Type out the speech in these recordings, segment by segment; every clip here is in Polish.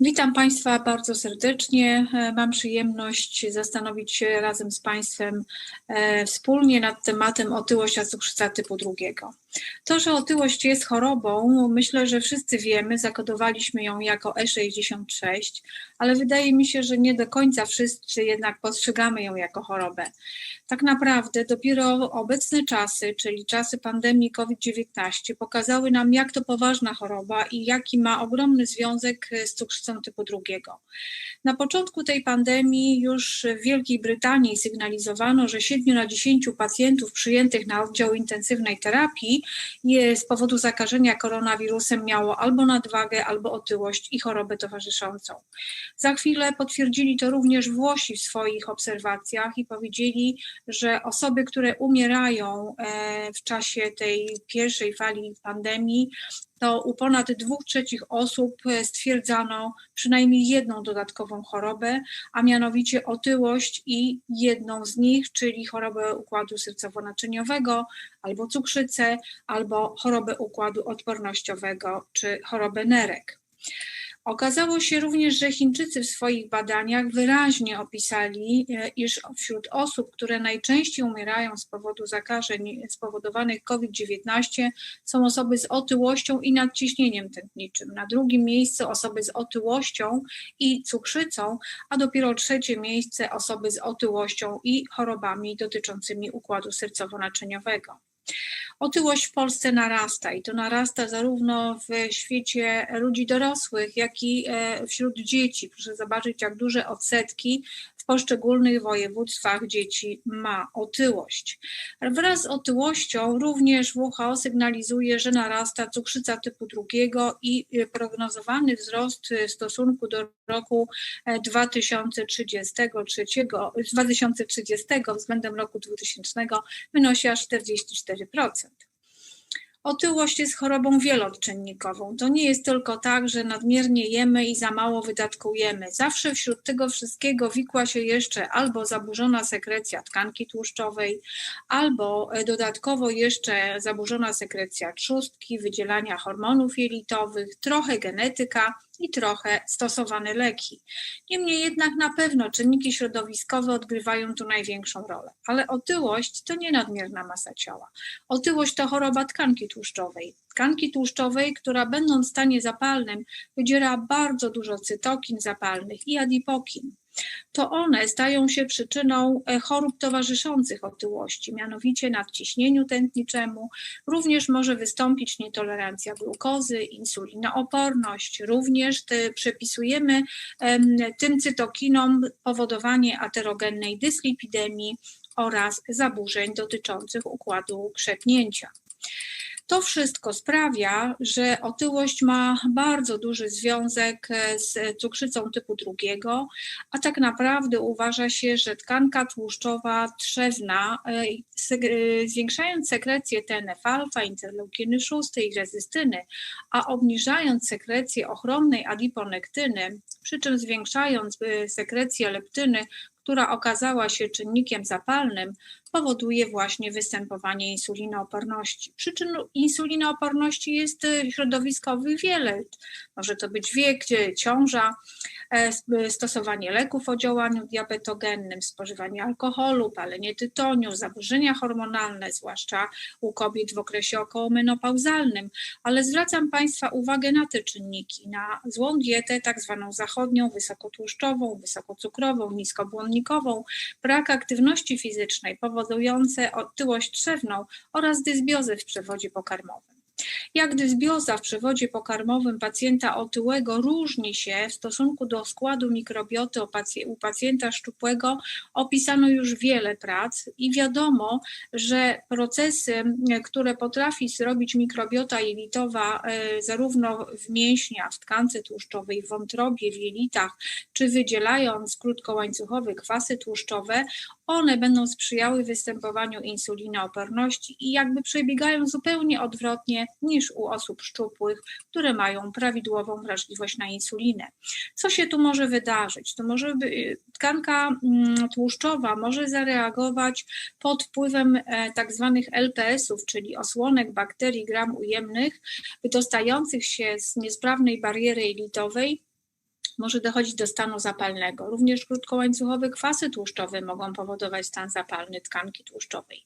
Witam Państwa bardzo serdecznie. E, mam przyjemność zastanowić się razem z Państwem e, wspólnie nad tematem otyłość cukrzyca typu drugiego. To, że otyłość jest chorobą, myślę, że wszyscy wiemy, zakodowaliśmy ją jako E66, ale wydaje mi się, że nie do końca wszyscy jednak postrzegamy ją jako chorobę. Tak naprawdę dopiero obecne czasy, czyli czasy pandemii COVID-19, pokazały nam, jak to poważna choroba i jaki ma ogromny związek z cukrzycą typu drugiego. Na początku tej pandemii już w Wielkiej Brytanii sygnalizowano, że 7 na 10 pacjentów przyjętych na oddział intensywnej terapii z powodu zakażenia koronawirusem miało albo nadwagę, albo otyłość i chorobę towarzyszącą. Za chwilę potwierdzili to również Włosi w swoich obserwacjach i powiedzieli, że osoby, które umierają e, w czasie tej pierwszej fali pandemii, to u ponad dwóch trzecich osób e, stwierdzano przynajmniej jedną dodatkową chorobę, a mianowicie otyłość i jedną z nich, czyli chorobę układu sercowo-naczyniowego, albo cukrzycę, albo chorobę układu odpornościowego, czy chorobę nerek. Okazało się również, że Chińczycy w swoich badaniach wyraźnie opisali, e, iż wśród osób, które najczęściej umierają z powodu zakażeń spowodowanych COVID-19, są osoby z otyłością i nadciśnieniem tętniczym. Na drugim miejscu osoby z otyłością i cukrzycą, a dopiero trzecie miejsce osoby z otyłością i chorobami dotyczącymi układu sercowo-naczyniowego. Otyłość w Polsce narasta i to narasta zarówno w świecie ludzi dorosłych, jak i e, wśród dzieci. Proszę zobaczyć, jak duże odsetki poszczególnych województwach dzieci ma otyłość. Wraz z otyłością również WHO sygnalizuje, że narasta cukrzyca typu drugiego i prognozowany wzrost w stosunku do roku 2033, e, 2030 względem roku 2000 wynosi aż 44%. Otyłość jest chorobą wieloczynnikową. To nie jest tylko tak, że nadmiernie jemy i za mało wydatkujemy. Zawsze wśród tego wszystkiego wikła się jeszcze albo zaburzona sekrecja tkanki tłuszczowej, albo e, dodatkowo jeszcze zaburzona sekrecja trzustki, wydzielania hormonów jelitowych, trochę genetyka i trochę stosowane leki. Niemniej jednak na pewno czynniki środowiskowe odgrywają tu największą rolę, ale otyłość to nie nadmierna masa ciała. Otyłość to choroba tkanki tłuszczowej. Tkanki tłuszczowej, która będąc w stanie zapalnym wydziera bardzo dużo cytokin zapalnych i adipokin to one stają się przyczyną e, chorób towarzyszących otyłości, mianowicie nadciśnieniu tętniczemu. Również może wystąpić nietolerancja glukozy, insulinooporność. Również te, przepisujemy tym cytokinom powodowanie aterogennej dyslipidemii oraz zaburzeń dotyczących układu krzepnięcia. To wszystko sprawia, że otyłość ma bardzo duży związek e, z cukrzycą typu drugiego, a tak naprawdę uważa się, że tkanka tłuszczowa trzewna, e, e, zwiększając sekrecję TNF-alfa, interleukiny 6 i rezystyny, a obniżając sekrecję ochronnej adiponektyny, przy czym zwiększając sekrecję leptyny, która okazała się czynnikiem zapalnym, powoduje właśnie występowanie insulinooporności. Przyczyn insulinooporności jest y, środowiskowych wiele. Może to być wiek, ciąża, e, stosowanie leków o działaniu diabetogennym, spożywanie alkoholu, palenie tytoniu, zaburzenia hormonalne, zwłaszcza u kobiet w okresie okołomenopauzalnym. Ale zwracam Państwa uwagę na te czynniki, na złą dietę, tak zwaną zachodnią, wysokotłuszczową, wysokocukrową, niskobłonnikową, brak aktywności fizycznej, powodujące otyłość trzewną oraz dysbiozę w przewodzie pokarmowym. Jak dysbioza w przewodzie pokarmowym pacjenta otyłego różni się w stosunku do składu mikrobioty u pacjenta szczupłego, opisano już wiele prac i wiadomo, że procesy, które potrafi zrobić mikrobiota jelitowa e, zarówno w mięśniach, w tkance tłuszczowej, w wątrobie, w jelitach, czy wydzielając krótkołańcuchowe kwasy tłuszczowe, one będą sprzyjały występowaniu insulinooporności i jakby przebiegają zupełnie odwrotnie niż u osób szczupłych, które mają prawidłową wrażliwość na insulinę. Co się tu może wydarzyć? To może by, tkanka mm, tłuszczowa może zareagować pod wpływem e, tak zwanych LPS-ów, czyli osłonek bakterii gram ujemnych, wydostających się z niesprawnej bariery jelitowej może dochodzić do stanu zapalnego. Również krótkołańcuchowe kwasy tłuszczowe mogą powodować stan zapalny tkanki tłuszczowej.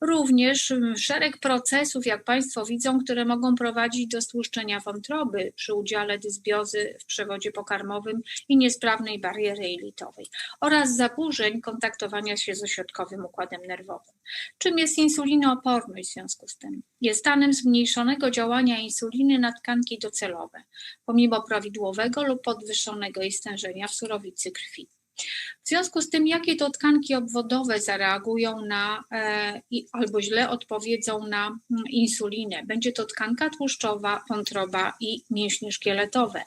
Również szereg procesów, jak Państwo widzą, które mogą prowadzić do stłuszczenia wątroby przy udziale dysbiozy w przewodzie pokarmowym i niesprawnej bariery jelitowej oraz zaburzeń kontaktowania się z ośrodkowym układem nerwowym. Czym jest insulinooporność w związku z tym? Jest stanem zmniejszonego działania insuliny na tkanki docelowe, pomimo prawidłowego lub podwyższonego jej stężenia w surowicy krwi. W związku z tym, jakie to tkanki obwodowe zareagują na e, albo źle odpowiedzą na mm, insulinę? Będzie to tkanka tłuszczowa, wątroba i mięśnie szkieletowe.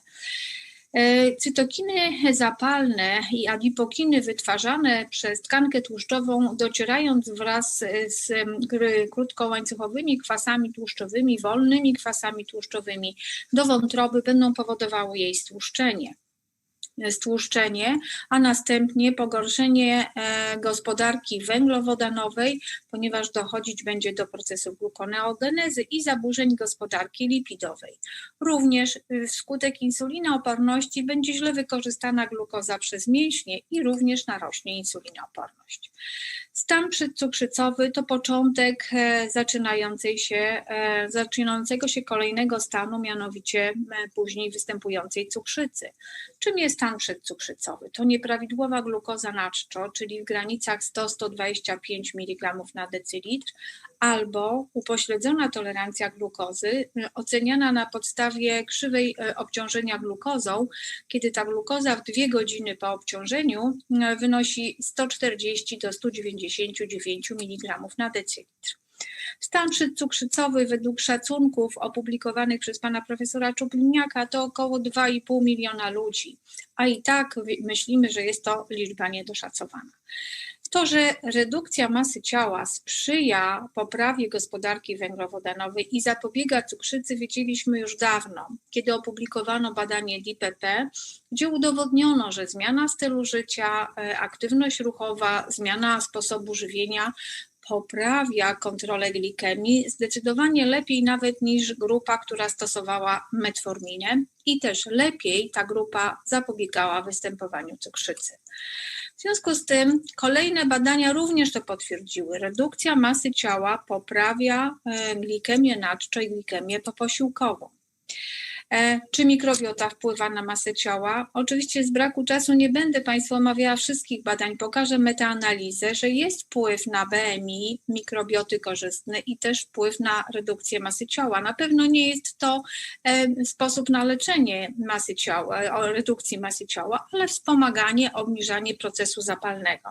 E, cytokiny zapalne i adipokiny wytwarzane przez tkankę tłuszczową, docierając wraz z krótkołańcuchowymi kwasami tłuszczowymi, wolnymi kwasami tłuszczowymi do wątroby, będą powodowały jej stłuszczenie stłuszczenie, a następnie pogorszenie e, gospodarki węglowodanowej, ponieważ dochodzić będzie do procesów glukoneogenezy i zaburzeń gospodarki lipidowej. Również y, wskutek insulinooporności będzie źle wykorzystana glukoza przez mięśnie i również narośnie insulinooporność. Stan przedcukrzycowy to początek e, zaczynającej się, e, zaczynającego się kolejnego stanu, mianowicie później występującej cukrzycy. Czym jest stan przedcukrzycowy? To nieprawidłowa glukoza na czczo, czyli w granicach 100-125 mg na decylitr, albo upośledzona tolerancja glukozy, oceniana na podstawie krzywej obciążenia glukozą, kiedy ta glukoza w dwie godziny po obciążeniu wynosi 140 do 190 59 mg na decylitr. Stan przedcukrzycowy według szacunków opublikowanych przez pana profesora Czupliniaka to około 2,5 miliona ludzi, a i tak myślimy, że jest to liczba niedoszacowana. To, że redukcja masy ciała sprzyja poprawie gospodarki węglowodanowej i zapobiega cukrzycy, wiedzieliśmy już dawno, kiedy opublikowano badanie DPP, gdzie udowodniono, że zmiana stylu życia, e, aktywność ruchowa, zmiana sposobu żywienia poprawia kontrolę glikemii zdecydowanie lepiej nawet niż grupa, która stosowała metforminę i też lepiej ta grupa zapobiegała występowaniu cukrzycy. W związku z tym kolejne badania również to potwierdziły. Redukcja masy ciała poprawia e, glikemię nadczą i glikemię poposiłkową. E, czy mikrobiota wpływa na masę ciała? Oczywiście z braku czasu nie będę Państwu omawiała wszystkich badań. Pokażę metaanalizę, że jest wpływ na BMI mikrobioty korzystne i też wpływ na redukcję masy ciała. Na pewno nie jest to e, sposób na leczenie masy ciała, redukcji masy ciała, ale wspomaganie, obniżanie procesu zapalnego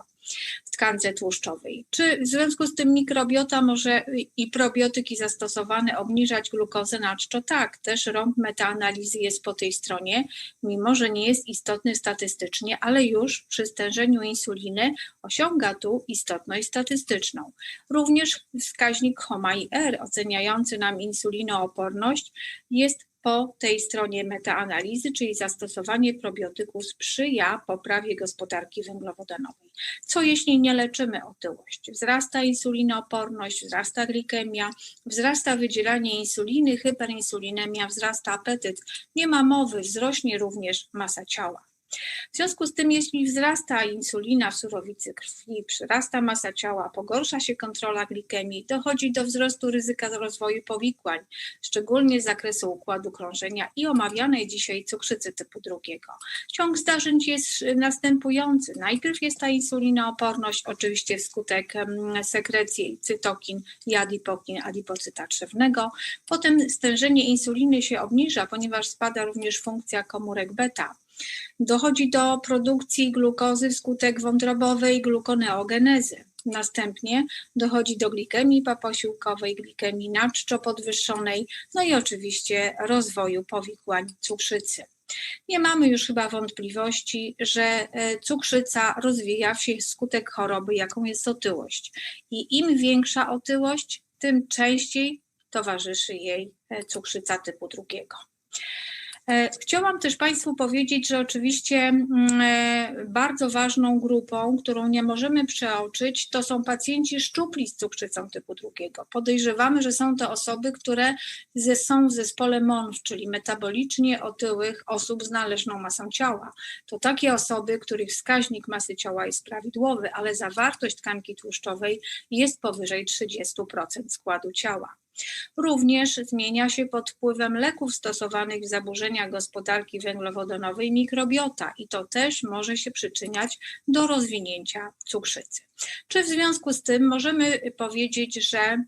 w tkance tłuszczowej. Czy w związku z tym mikrobiota może i probiotyki zastosowane obniżać glukozę na czczo? Tak, też rąb metaanalizy jest po tej stronie, mimo że nie jest istotny statystycznie, ale już przy stężeniu insuliny osiąga tu istotność statystyczną. Również wskaźnik HOMA-IR oceniający nam insulinooporność jest po tej stronie metaanalizy, czyli zastosowanie probiotyku sprzyja poprawie gospodarki węglowodanowej. Co jeśli nie leczymy otyłość? Wzrasta insulinooporność, wzrasta glikemia, wzrasta wydzielanie insuliny, hyperinsulinemia, wzrasta apetyt. Nie ma mowy, wzrośnie również masa ciała. W związku z tym, jeśli wzrasta insulina w surowicy krwi, przyrasta masa ciała, pogorsza się kontrola glikemii, dochodzi do wzrostu ryzyka rozwoju powikłań, szczególnie z zakresu układu krążenia i omawianej dzisiaj cukrzycy typu drugiego. Ciąg zdarzeń jest następujący. Najpierw jest ta insulinooporność, oczywiście wskutek sekrecji cytokin i adipokin, adipocyta trzewnego. Potem stężenie insuliny się obniża, ponieważ spada również funkcja komórek beta. Dochodzi do produkcji glukozy wskutek wątrobowej glukoneogenezy. Następnie dochodzi do glikemii poposiłkowej, glikemii naczczo podwyższonej, no i oczywiście rozwoju powikłań cukrzycy. Nie mamy już chyba wątpliwości, że e, cukrzyca rozwija się wskutek choroby, jaką jest otyłość. I im większa otyłość, tym częściej towarzyszy jej e, cukrzyca typu drugiego. E, chciałam też Państwu powiedzieć, że oczywiście mm, e, bardzo ważną grupą, którą nie możemy przeoczyć, to są pacjenci szczupli z cukrzycą typu drugiego. Podejrzewamy, że są to osoby, które są w zespole MONF, czyli metabolicznie otyłych osób z należną masą ciała. To takie osoby, których wskaźnik masy ciała jest prawidłowy, ale zawartość tkanki tłuszczowej jest powyżej 30% składu ciała. Również zmienia się pod wpływem leków stosowanych w zaburzeniach gospodarki węglowodanowej mikrobiota i to też może się przyczyniać do rozwinięcia cukrzycy. Czy w związku z tym możemy powiedzieć, że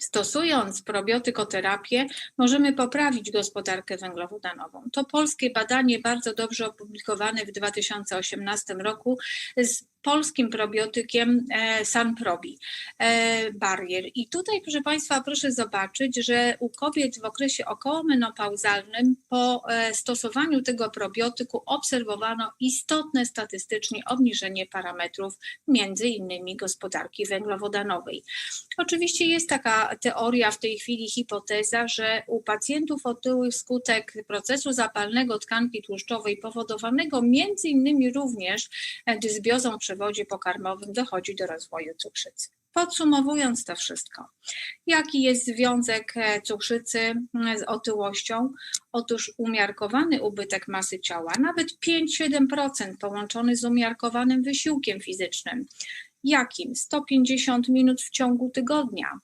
Stosując probiotykoterapię, możemy poprawić gospodarkę węglowodanową. To polskie badanie, bardzo dobrze opublikowane w 2018 roku, z polskim probiotykiem e, Sanprobi e, Barrier. I tutaj, proszę Państwa, proszę zobaczyć, że u kobiet w okresie okołomenopauzalnym po e, stosowaniu tego probiotyku obserwowano istotne statystycznie obniżenie parametrów, między innymi gospodarki węglowodanowej. Oczywiście jest taka teoria w tej chwili, hipoteza, że u pacjentów otyłych wskutek procesu zapalnego tkanki tłuszczowej powodowanego między innymi również dysbiozą przewodzie pokarmowym dochodzi do rozwoju cukrzycy. Podsumowując to wszystko, jaki jest związek e, cukrzycy z otyłością? Otóż umiarkowany ubytek masy ciała, nawet 5-7% połączony z umiarkowanym wysiłkiem fizycznym, jakim 150 minut w ciągu tygodnia,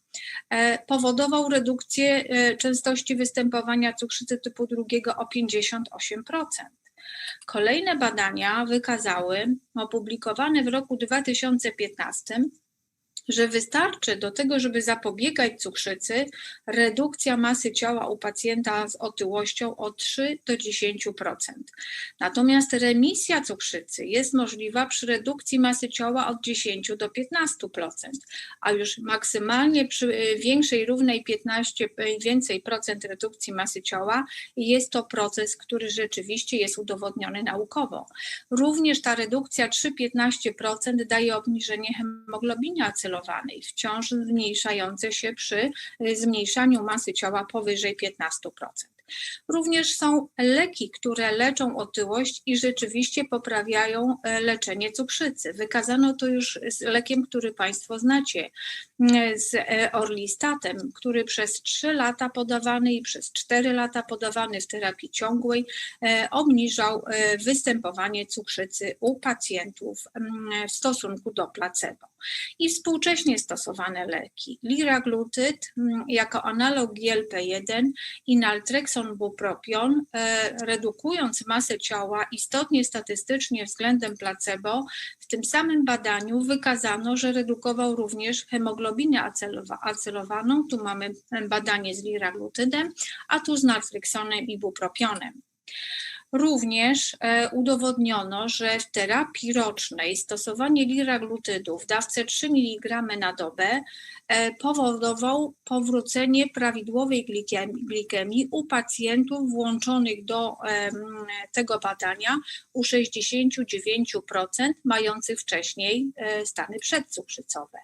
e, powodował redukcję e, częstości występowania cukrzycy typu drugiego o 58%. Kolejne badania wykazały, opublikowane w roku 2015, że wystarczy do tego, żeby zapobiegać cukrzycy, redukcja masy ciała u pacjenta z otyłością o 3 do 10%. Natomiast remisja cukrzycy jest możliwa przy redukcji masy ciała od 10 do 15%, a już maksymalnie przy większej, równej 15 więcej procent redukcji masy ciała jest to proces, który rzeczywiście jest udowodniony naukowo. Również ta redukcja 3-15% daje obniżenie hemoglobiny acelowej wciąż zmniejszające się przy y, zmniejszaniu masy ciała powyżej 15%. Również są leki, które leczą otyłość i rzeczywiście poprawiają e, leczenie cukrzycy. Wykazano to już z lekiem, który Państwo znacie, z e, orlistatem, który przez 3 lata podawany i przez 4 lata podawany w terapii ciągłej e, obniżał występowanie cukrzycy u pacjentów w stosunku do placebo. I współcześnie stosowane leki liraglutyd jako analog GLP-1 i naltrexon bupropion, e, redukując masę ciała istotnie statystycznie względem placebo, w tym samym badaniu wykazano, że redukował również hemoglobinę acelowaną. Tu mamy badanie z liraglutydem, a tu z naltrexonem i bupropionem. Również e, udowodniono, że w terapii rocznej stosowanie liraglutydów w dawce 3 mg na dobę e, powodował powrócenie prawidłowej glikemii u pacjentów włączonych do tego badania u 69% mających wcześniej e, stany przedcukrzycowe.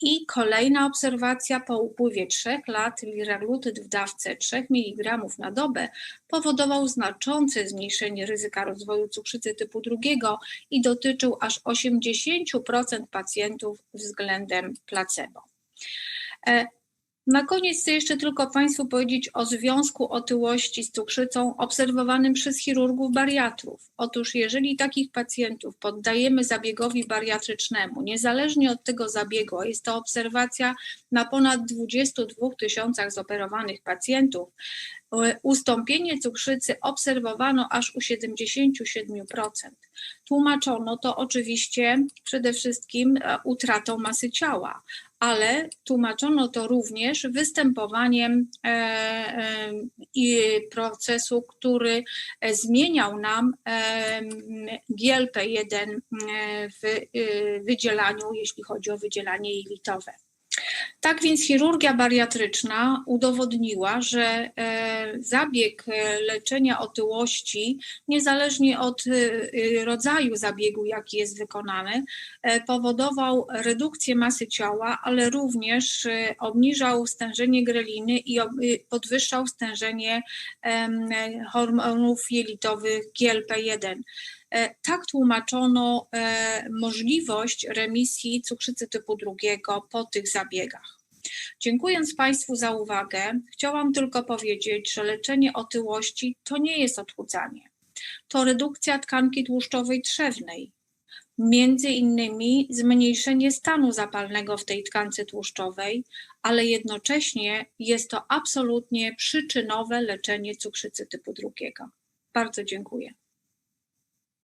I kolejna obserwacja po upływie 3 lat liraglutyd w dawce 3 mg na dobę powodował znaczące zmniejszenie ryzyka rozwoju cukrzycy typu drugiego i dotyczył aż 80% pacjentów względem placebo. Na koniec chcę jeszcze tylko Państwu powiedzieć o związku otyłości z cukrzycą obserwowanym przez chirurgów bariatrów. Otóż jeżeli takich pacjentów poddajemy zabiegowi bariatrycznemu, niezależnie od tego zabiegu, jest to obserwacja na ponad 22 tysiącach zoperowanych pacjentów, ustąpienie cukrzycy obserwowano aż u 77%. Tłumaczono to oczywiście przede wszystkim e, utratą masy ciała, ale tłumaczono to również występowaniem e, e, procesu, który zmieniał nam GLP-1 w wydzielaniu, jeśli chodzi o wydzielanie jelitowe. Tak więc chirurgia bariatryczna udowodniła, że e, zabieg e, leczenia otyłości, niezależnie od e, rodzaju zabiegu, jaki jest wykonany, powodował redukcję masy ciała, ale również obniżał stężenie greliny i podwyższał stężenie hormonów jelitowych GLP-1. Tak tłumaczono możliwość remisji cukrzycy typu drugiego po tych zabiegach. Dziękując Państwu za uwagę, chciałam tylko powiedzieć, że leczenie otyłości to nie jest odchudzanie. To redukcja tkanki tłuszczowej trzewnej, między innymi zmniejszenie stanu zapalnego w tej tkance tłuszczowej, ale jednocześnie jest to absolutnie przyczynowe leczenie cukrzycy typu drugiego. Bardzo dziękuję.